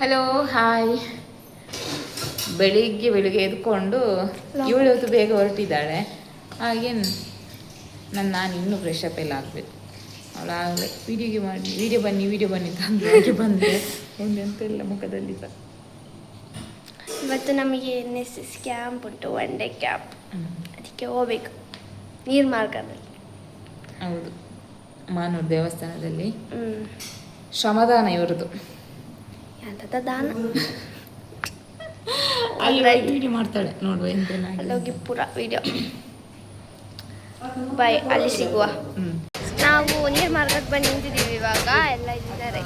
Hello hi ಬೆಳಿಗ್ಗೆ ಬೆಳಿಗ್ಗೆ ಎದ್ಕೊಂಡು ಇವಳು ಹೊತ್ತು ಬೇಗ ಹೊರಟಿದ್ದಾಳೆ. ಹಾಗೇನು ನಾನು ನಾನು ಇನ್ನೂ ಫ್ರೆಶ್ ಅಪ್ ಎಲ್ಲ ಆಗಬೇಕು. ಅವಳು ಆಗಲೇ ವಿಡಿಯೋಗೆ ಮಾಡಿ ವಿಡಿಯೋ ಬನ್ನಿ ವಿಡಿಯೋ ಬನ್ನಿ ತಂದು ಬಂದೆ. ಒಂದೆಂತೆಲ್ಲ ಮುಖದಲ್ಲಿ ಸಹ. ಇವತ್ತು ನಮಗೆ ಎನ್ ಎಸ್ ಎಸ್ ಕ್ಯಾಂಪ್ ಉಂಟು ಒನ್ ಡೇ ಕ್ಯಾಂಪ್ ಅದಕ್ಕೆ ಹೋಗ್ಬೇಕು. ನೀರು ಮಾರ್ಗದಲ್ಲಿ ಹೌದು. ಮಾನೂರು ದೇವಸ್ಥಾನದಲ್ಲಿ. ಶ್ರಮದಾನ ಇವರದು ಎಂಥದ ದಾನ ಅಲ್ಲಿ ವಿಡಿಯೋ ಮಾಡ್ತಾಳೆ. ನೋಡುವ ಎಂತೆಲ್ಲ ಅಲ್ಲೋಗಿ ಪೂರ ವಿಡಿಯೋ ಬಾಯ್ ಅಲ್ಲಿ ಸಿಗುವ. ನಾವು ನೀರು ಮಾರ್ಗಕ್ಕೆ ಬಂದು ನಿಂತಿದ್ದೀವಿ ಇವಾಗ. ಎಲ್ಲ ಇದ್ದಾರೆ.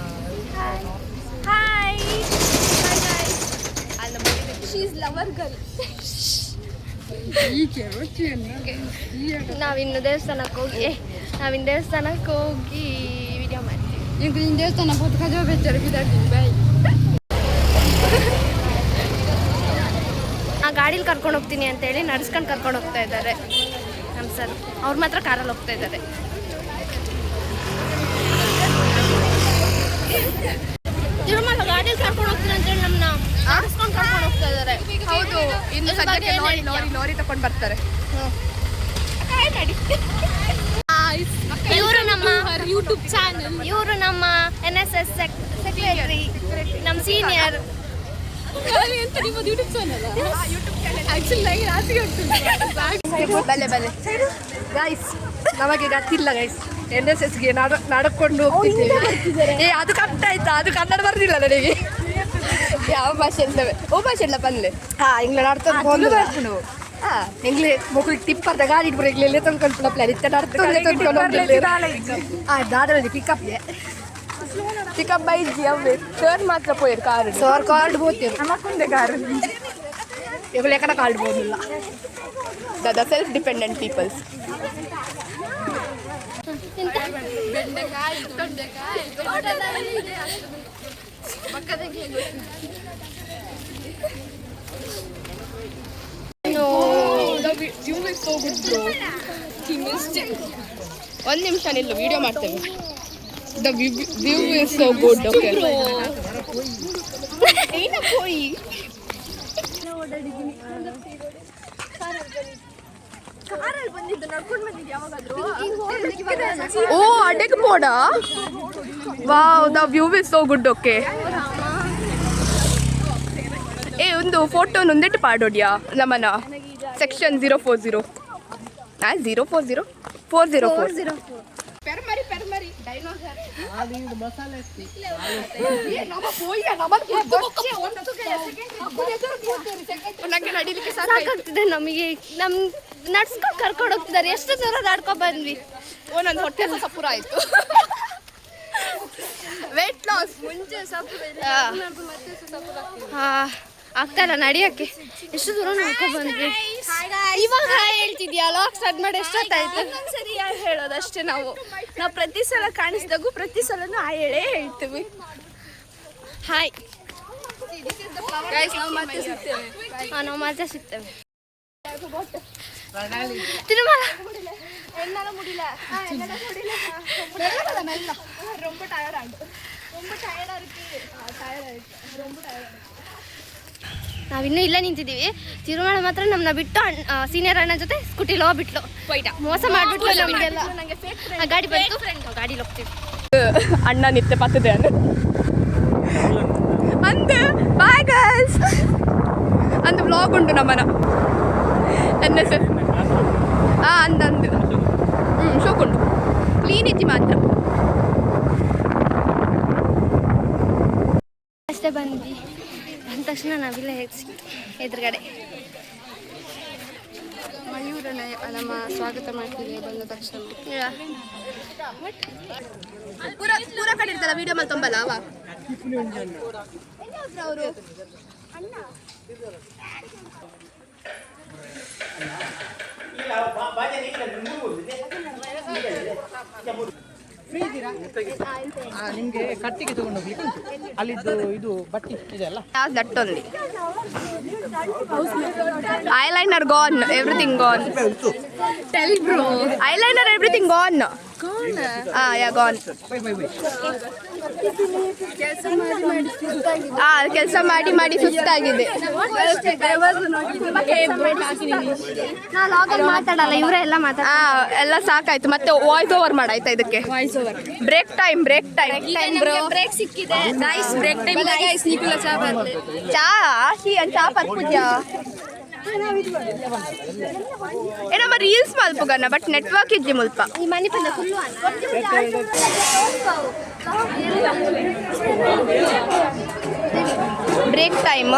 ಹಾಯ್ ಲವರ್ ಗರ್ಲ್ ನಾವಿನ್ನು ದೇವಸ್ಥಾನಕ್ಕೆ ಹೋಗಿ ನಾವಿನ್ ದೇವಸ್ಥಾನಕ್ಕೆ ಹೋಗಿ ವಿಡಿಯೋ ಮಾಡ್ತೀವಿ. ದೇವಸ್ಥಾನ ಹೋದ ಕಜವ ಬೆಚ್ಚರ ಬಿದ್ದಾಡ್ತೀನಿ ಬಾಯ್ ಆ ಗಾಡೀಲಿ ಕರ್ಕೊಂಡು ಹೋಗ್ತೀನಿ ಅಂತೇಳಿ ನಡ್ಸ್ಕೊಂಡು ಕರ್ಕೊಂಡು ಹೋಗ್ತಾ ಇದ್ದಾರೆ. ನಮ್ಮ ಸರ್ ಅವ್ರು ಮಾತ್ರ ಕಾರಲ್ಲಿ ಹೋಗ್ತಾ ಇದ್ದಾರೆ. ತಿರುಮಲ ಗಾಡೀಲಿ ಕರ್ಕೊಂಡು ಹೋಗ್ತೀನಿ ಅಂತೇಳಿ ನಮ್ಮನ್ನ ನಡ್ಸ್ಕೊಂಡು ಕರ್ಕೊಂಡು ಹೋಗ್ತಾ ಇದ್ದಾರೆ. ಹೌದು ಇನ್ನು ಸದ್ಯಕ್ಕೆ ಲಾರಿ? ಲಾರಿ ಲಾರಿ ತಗೊಂಡು ಬರ್ತಾರೆ. ಇವರು ನಮ್ಮ ಯೂಟ್ಯೂಬ್ ಚಾನಲ್ ಇವರು ನಮ್ಮ ಎನ್ ಎಸ್ ಎಸ್ ಸೆಕ್ರೆಟರಿ ನಮ್ಮ ಸೀನಿಯರ್ ನಿಮ್ಮದು ಯೂಟ್ಯೂಬ್ ಚಾನಲ್ ಆಕ್ಚುಲಿ ನನಗೆ ಆಗ್ತದೆ ಬಲೆ ಬಲೆ ಗೈಸ್ ನಮಗೆ ಗೊತ್ತಿಲ್ಲ ಗೈಸ್ ಎನ್ ಎಸ್ ಎಸ್ಗೆ ನಡ ನಡ್ಕೊಂಡು ಹೋಗ್ತಿದ್ದೇವೆ ಏ ಅದು ಕಷ್ಟ ಆಯ್ತಾ? ಅದು ಕನ್ನಡ ಬರ್ದಿಲ್ಲ ನನಗೆ. ಯಾವ ಭಾಷೆ ಇಲ್ಲವೆ ಓ ಭಾಷೆ ಇಲ್ಲ ಬಂದ್ಲೆ ಹಾ ಇಂಗ್ಲ ನಡ್ಕೊಂಡು ಹೋಗ್ನು ಹಾ ಇಂಗ್ಲೇ ಟಿಪ್ ಟಿಪ್ಪರ್ದ ಗಾಡಿ ಇಟ್ಬಿಟ್ಟು ಇಂಗ್ಲೇ ತಂದ್ಕೊಂಡು ಪ್ಲಾನ್ ಇತ್ತ ನಡ್ಕೊಂಡು ತಂದ್ಕೊಂಡು ಆ ಪಿಕಪ್ಗೆ ಚಿಕ್ಕ ಬೈಜಿ ಅವೇ ಸರ್ ಮಾತ್ರ ಪೋಯಿರು ಕಾರ್ ಸರ್ ಕಾರ್ಡ್ ಹೋಗ್ತೀವಿ ನಮಕ್ಕೊಂದೆ ಕಾರ್ ಇವಾಗ ಎಕಡ ಕಾರ್ಡ್ ಹೋಗಿಲ್ಲ ದ ಸೆಲ್ಫ್ ಡಿಪೆಂಡೆಂಟ್ ಪೀಪಲ್ಸ್ ಒಂದು ನಿಮಿಷ ನಿಲ್ಲು ವಿಡಿಯೋ ಮಾಡ್ತೇವೆ. The view is so good okay పోయి ಓ ಅಡ್ಡಕ್ಕೆ ಪೋಡ wow the view is so good okay ಏ ಒಂದು ಫೋಟೋ ನೊಂದಿಟ್ಟು ಪಾಡೋಡ್ಯಾ ನಮ್ಮನ ಸೆಕ್ಷನ್ ಜೀರೋ ಫೋರ್ ಜೀರೋ ಆ zero four zero four zero four zero ಪೆರ್ಮರಿ ಪೆರ್ಮರಿ ಡೈನೋಸರ್ ನಂಗೆ ನಡಿಲಿಕ್ಕೆ ಸಾಕಾಯ್ತು ಸಾಕಾಗ್ತಿದೆ ನಮಗೆ ನಮ್ ನಡ್ಸ್ಕೊಂಡು ಕರ್ಕೊಂಡು ಹೋಗ್ತಿದ್ದಾರೆ ಎಷ್ಟು ದೂರ ನಡ್ಕೊ ಬಂದ್ವಿ ಓ ನನ್ನ ಹೊಟ್ಟೆ ಎಲ್ಲ ಸಪುರ ಆಯ್ತು ವೇಟ್ ಲಾಸ್ ಮುಂಚೆ ಹಾ ಆಗ್ತಾ ಇಲ್ಲ ನಡಿಯಕ್ಕೆ ಎಷ್ಟು ದೂರ ನಡ್ಕೊ ಬಂದ್ವಿ ಇವಾಗ ಹೇಳ್ತಿದ್ಯಾ ಲಾಕ್ ಸ್ಟಾರ್ಟ್ ಮಾಡಿ ಎಷ್ಟೊತ್ತಾಯ್ತು ಸರಿ ಹೇಳೋದು ಅಷ್ಟೇ ನಾವು ನಾವು ಪ್ರತಿ ಸಲ ಕಾಣಿಸಿದಾಗೂ ಪ್ರತಿ ಸಲನೂ ಆ ಹೇಳೇ ಹೇಳ್ತೀವಿ ಹಾಯ್ ಗೈಸ್ ನಾವು ಮತ್ತೆ ಸಿಗ್ತೇವೆ ಹಾ ನಾವು ಮತ್ತೆ ಸಿಗ್ತೇವೆ ತಿರುಮಲ ரொம்ப டயர்ட் ஆகும் ரொம்ப டயர்டா இருக்கு டயர்ட் ஆயிடுச்சு ரொம்ப டயர்ட் ನಾವು ಇನ್ನೂ ಇಲ್ಲೇ ನಿಂತಿದ್ದೀವಿ. ತಿರುಮಲ ಮಾತ್ರ ನಮ್ಮನ್ನ ಬಿಟ್ಟು ಸೀನಿಯರ್ ಅಣ್ಣ ಜೊತೆ ಸ್ಕೂಟಿಲಿ ಹೋಗ್ಬಿಟ್ಲು. ಹೋಯ್ತಾ ಮೋಸ ಮಾಡ್ಬಿಟ್ಲು ನಮಗೆಲ್ಲ. ಗಾಡಿ ಬಂತು. ಗಾಡಿಲಿ ಹೋಗ್ತೀವಿ ಅಣ್ಣ ನಿತ್ಯ ಪತ್ತದೆ ಅಂದು ಬಾಯ್ ಗರ್ಲ್ಸ್ ಅಂದು ವ್ಲಾಗ್ ಉಂಟು ನಮ್ಮನ. N S S. ಅಂದಂದು ಹ್ಞೂ ಶೋಕ್ ಉಂಟು. ಕ್ಲೀನ್ ಮಾತ್ರ. ತಕ್ಷಣ ನಾವಿಲ್ಲ ಹೇಗೆ ಎದುರುಗಡೆ ಮಯೂರನ ನಮ್ಮ ಸ್ವಾಗತ ಮಾಡ್ತೀವಿ ಬಂದ ತಕ್ಷಣ ಪೂರ ಪೂರ ಕಡೆ ಇರ್ತಲ್ಲ ವಿಡಿಯೋ ಮೇಲೆ ತುಂಬಲ್ಲ ಅವ ಅವರು ನಿಮಗೆ ಕಟ್ಟಿಗೆ ತಗೊಂಡು ಹೋಗ್ಲಿಕ್ಕೆ ಉಂಟು. ಅಲ್ಲಿದ್ದು ಇದು ಬಟ್ಟಿ ಇದೆ ಅಲ್ಲ that only eyeliner gone everything gone eyeliner everything gone ಹಾ ಯಾ ಗಾನ್ ಕೆಲಸ ಮಾಡಿ ಮಾಡಿ ಸುಸ್ತಾಗಿದೆ. ಮಾತಾಡಲ್ಲ ಇವರೇ ಎಲ್ಲ ಮಾತಾಡ ಎಲ್ಲ ಸಾಕಾಯ್ತು. ಮತ್ತೆ ವಾಯ್ಸ್ ಓವರ್ ಮಾಡಾಯ್ತಾ ಇದಕ್ಕೆ? Voice over break time break time break ಸಿಕ್ಕಿದೆ. ನೈಸ್ ಬ್ರೇಕ್ ಟೈಮ್ ಚಾ ಚಾ ಪರ್ಪುಜ್ಯಾ ಏನಮ್ಮ ರೀಲ್ಸ್ ಮಲ್ಪುಗನ್ನ ಬಟ್ ನೆಟ್ವರ್ಕ್ ಇಜ್ಜಿ ಮುಲ್ಪ? ಈ ಮನೆ ಪಂದ break time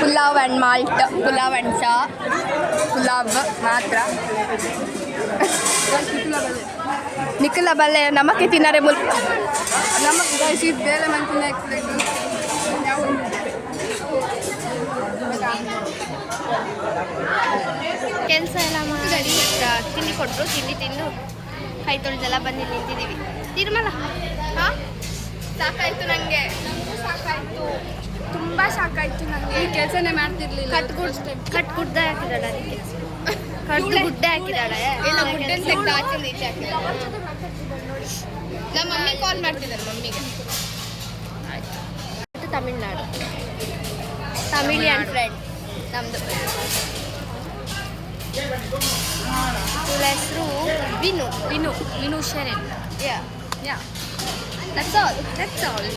pulao and malt pulao and ಚಾ ಪುಲಾವ್ ಮಾತ್ರ. ನಿಖಿಲ ಬಲ್ಲೆ ನಮಕ್ಕೆ ತಿನ್ನಾರೆ ಮುಲ್ಪ. ನಮಗೆ ಬೇರೆ ಮಂತಿನ ಕೆಲಸ ಎಲ್ಲ ಮಾಡಿ ತಿಂಡಿ ಕೊಟ್ಟರು ತಿಂಡಿ ತಿಂದು ಕೈ ತೊಳೆದೆಲ್ಲ ಬಂದು ನಿಂತಿದ್ದೀವಿ. ತಿರುಮಲ ಹಾಂ? ಸಾಕಾಯ್ತು ನನಗೆ ಸಾಕಾಯ್ತು. ತುಂಬ ಸಾಕಾಯ್ತು ನನಗೆ ಕೆಲಸನೇ ಮಾಡ್ತಿರ್ಲಿಲ್ಲ. ಕಟ್ ಗುಡ್ ಕಟ್ ಗುಡ್ಡೆ ಹಾಕಿದಾಳೆ ಅದಕ್ಕೆ ಕಟ್ ಗುಡ್ಡೆ ಹಾಕಿದಾಳೆ ಇಲ್ಲ, ಗುಡ್ಡೆ ತೆಗ್ದು ಆಚೆಯಿಂದ ಈಚೆ ನಮ್ಮ ಮಮ್ಮಿ ಕಾಲ್ ಮಾಡ್ತಿದ್ದಾರೆ ಮಮ್ಮಿಗೆ. ತಮಿಳ್ನಾಡು. ತಮಿಳಿಯನ್ ಫ್ರೆಂಡ್ ನಮ್ಮದು ಇವಳ ಹೆಸರು Vinu. Vinu Vinu Sharan. Yeah yeah that's all that's all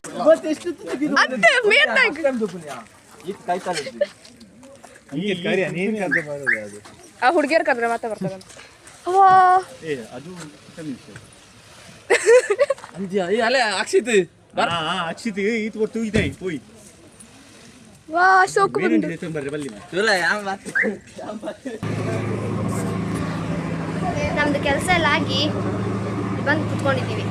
ಅತ್ತೆ ಅದು ಆ ಹುಡುಗಿಯರ್ ಕದ್ರೆ ಮಾತಾ ಬರ್ತಾರೆ ವಾ ಅಲ್ಲ ಅಕ್ಷಿತ್. ಅಕ್ಷಿತ್ ಈತ್ ಕೊಟ್ಟು ಇದೆ ಪೋಯಿ ವಾ ಸೋಕು ಬಂದು. ನಮ್ದು ಕೆಲಸ ಎಲ್ಲ ಆಗಿ ಬಂದು ಕುತ್ಕೊಂಡಿದ್ದೀವಿ.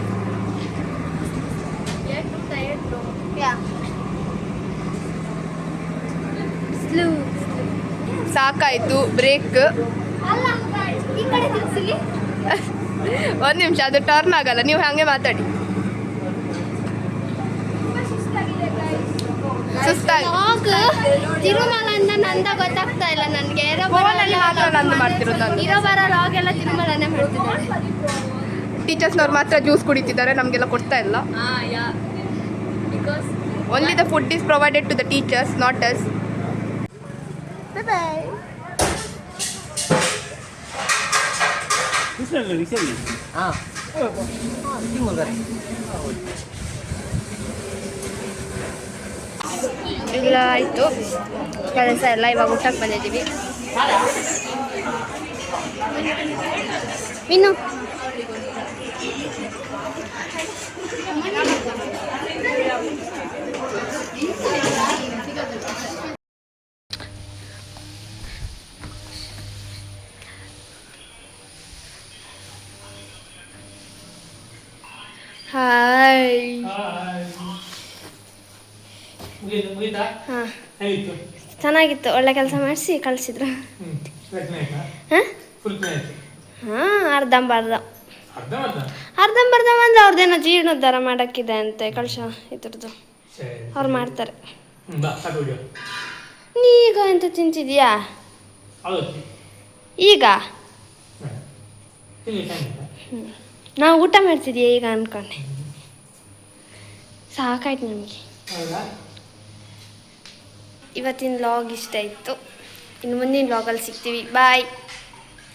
ಸಾಕಾಯ್ತು ಬ್ರೇಕ್. ಒಂದು ನಿಮಿಷ ಅದು ಟರ್ನ್ ಆಗಲ್ಲ. ನೀವು ಹಾಗೆ ಮಾತಾಡಿ. ತಿರುಮಲಂದ ನಂದ ಗೊತ್ತಾಗ್ತಾ ಇಲ್ಲ ನನಗೆ. ಫೋನಲ್ಲಿ ಮಾತ್ರ ನಂದು ಮಾಡ್ತಿರೋದು ನಾನು. ಇರೋ ಬರೋ ಲಾಗ್ ಎಲ್ಲ ತಿರುಮಲನೇ ಮಾಡ್ತಿದ್ದಾರೆ. ಟೀಚರ್ಸ್ನವ್ರು ಮಾತ್ರ ಜ್ಯೂಸ್ ಕುಡಿತಿದ್ದಾರೆ ನಮಗೆಲ್ಲ ಕೊಡ್ತಾ ಇಲ್ಲ. Only the food is provided to the teachers not us ಹಾಂ ಇಲ್ಲ ಆಯಿತು ಕೆಲಸ ಎಲ್ಲ ಇವಾಗ ಊಟಕ್ಕೆ ಬಂದಿದ್ದೀವಿ ಇನ್ನು ಹಾಯ್ ಹಾಂ ಚೆನ್ನಾಗಿತ್ತು. ಒಳ್ಳೆ ಕೆಲಸ ಮಾಡಿಸಿ ಕಳಿಸಿದ್ರು. ಹಾಂ? ಅರ್ಧಂಬರ್ಧ. ಅರ್ಧಂಬರ್ಧ? ಅಂದ್ರೆ ಅವ್ರದ್ದೇನೋ ಜೀರ್ಣೋದ್ಧಾರ ಮಾಡೋಕ್ಕಿದೆ ಅಂತೆ. ಕಳ್ಸ ಇದ್ರದ್ದು. ಅವ್ರು ಮಾಡ್ತಾರೆ. ನೀಗ ಎಂತ ತಿಂತಿದ್ಯಾ? ಈಗ? ನಾವು ಊಟ ಮಾಡ್ತಿದ್ಯಾ ಈಗ ಅನ್ಕೊಂಡೆ. ಸಾಕಾಯ್ತು ನಮಗೆ. ಇವತ್ತಿನ ಲಾಗ್ ಇಷ್ಟ ಇತ್ತು ಇನ್ನು ಮುಂದಿನ ಲಾಗಲ್ಲಿ ಸಿಗ್ತೀವಿ. ಬಾಯ್